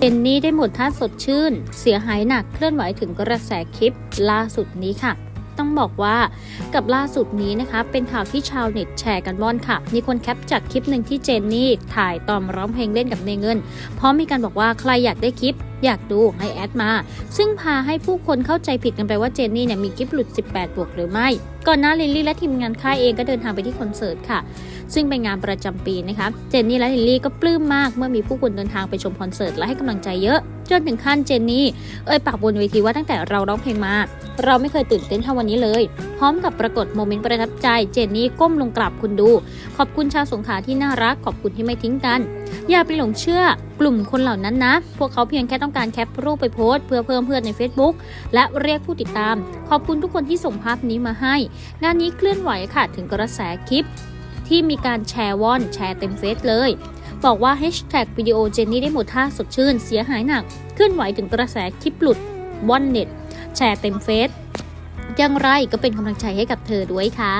เจนนี่ได้หมดท่าสดชื่น เสียหายหนักเคลื่อนไหวถึงกระแสคลิปล่าสุดนี้ค่ะ ต้องบอกว่ากับล่าสุดนี้นะคะ เป็นข่าวที่ชาวเน็ตแชร์กันว่อนค่ะ มีคนแคปจากคลิปหนึ่งที่เจนนี่ถ่ายตอนร้องเพลงเล่นกับเนเงิน พร้อมมีการบอกว่าใครอยากได้คลิป อยากดูให้แอดมา ซึ่งพาให้ผู้คนเข้าใจผิดกันไปว่าเจนนี่เนี่ยมีคลิปหลุด 18 บวกหรือไม่ ก่อนหน้าลิลลี่และทีมงานค่ายเองก็เดินทางไปที่คอนเสิร์ตค่ะ ซึ่งเป็นงานประจำปีนะคะ เจนนี่และลิลลี่ก็ปลื้มมากเมื่อมีผู้คนเดินทางไปชมคอนเสิร์ตและให้กำลังใจเยอะจนถึงขั้นเจนนี่เอ่ยปากบนเวทีว่าตั้งแต่เราร้องเพลงมา เราไม่เคยตื่นเต้นเท่าวันนี้เลย พร้อมกับปรากฏโมเมนต์ประทับใจเจนนี่ก้มลงกราบคุณดู ขอบคุณชาวสงขลาที่น่ารักขอบคุณที่ไม่ทิ้งกันอย่าไปหลงเชื่อกลุ่มคนเหล่านั้นนะ พวกเขาเพียงแค่ต้องการแคปรูปไปโพสเพื่อเพิ่มเพื่อนใน Facebook และเรียกผู้ติดตาม ขอบคุณทุกคนที่ส่งภาพนี้มาให้งานนี้เคลื่อนไหวค่ะถึงกระแสคลิป ที่มีการแชร์ว่อนแชร์เต็มเฟซเลยบอกว่า Hashtag วิดีโอเจนนี่ได้หมดท่าสดชื่น เสียหายหนักเคลื่อนไหวถึงกระแสคลิปหลุดว่อนเน็ต แชร์เต็มเฟซอย่างไรก็เป็นกำลังใจให้กับเธอด้วยค่ะ